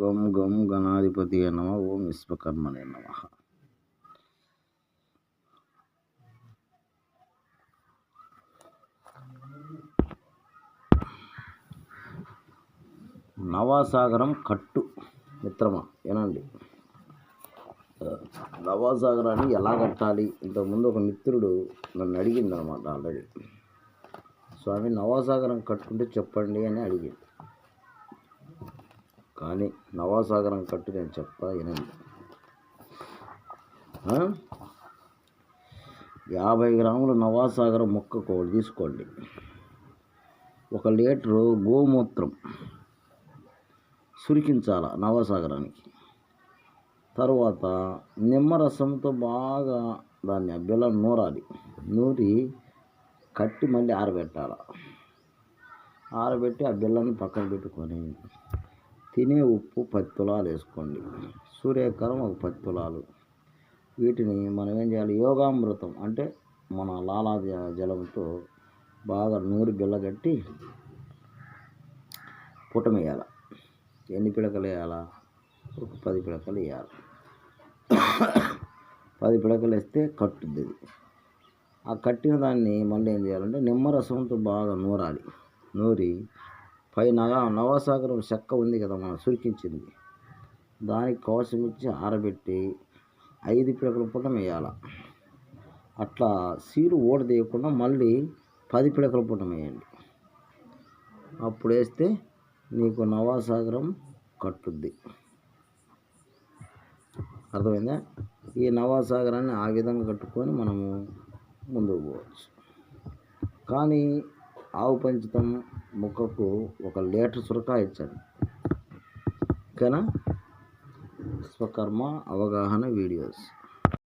గం గం గణాధిపతి నమ ఓం విశ్వకర్మనే నమ. నవాసాగరం కట్టు మిత్రమా వినండి. నవాసాగరాన్ని ఎలా కట్టాలి? ఇంతకుముందు ఒక మిత్రుడు నన్ను అడిగిందనమాట ఆల్రెడీ. స్వామి నవాసాగరం కట్టుకుంటే చెప్పండి అని అడిగింది. కానీ నవాసాగరం కట్టు నేను చెప్తా వినండి. యాభై గ్రాముల నవాసాగరం ముక్క కోడి తీసుకోండి. ఒక లీటరు గోమూత్రం సురికించాల నవసాగరానికి? తర్వాత నిమ్మరసంతో బాగా దాన్ని ఆ నూరాలి. నూరి కట్టి మళ్ళీ ఆరబెట్టాలి. ఆరబెట్టి ఆ బిళ్ళని పక్కన పెట్టుకొని తినే ఉప్పు పది తులాలు వేసుకోండి. సూర్యకారం ఒక పది తులాలు. వీటిని మనం ఏం చేయాలి? యోగామృతం అంటే మన లాలా జలంతో బాగా నూరి బిళ్ళగట్టి పుటమేయాల ఎన్ని పిడకలు వేయాలా? ఒక పది పిడకలు వేయాలి. పది పిడకలు వేస్తే కట్టుద్ది ఆ కట్టిన దాన్ని మళ్ళీ ఏం చేయాలంటే నిమ్మరసంతో బాగా నూరాలి. నూరి పైన నవాసాగరం నవసాగరం చెక్క ఉంది కదా మనం సురికించింది. దానికి కోసం ఇచ్చి ఆరబెట్టి ఐదు పిడకల పూట వేయాలి అట్లా సీరు ఓడదేయకుండా మళ్ళీ పది పిడకల పూట వేయండి అప్పుడు వేస్తే నీకు నవాసాగరం కట్టుద్ది. అర్థమైందా? ఈ నవాసాగరాన్ని ఆ విధంగా కట్టుకొని మనము ముందుకు పోవచ్చు. కానీ ఆవు పంచితం ముక్కకు ఒక లీటర్ సురకాయ ఇచ్చాడు. ఓకేనా? స్వకర్మ అవగాహన వీడియోస్.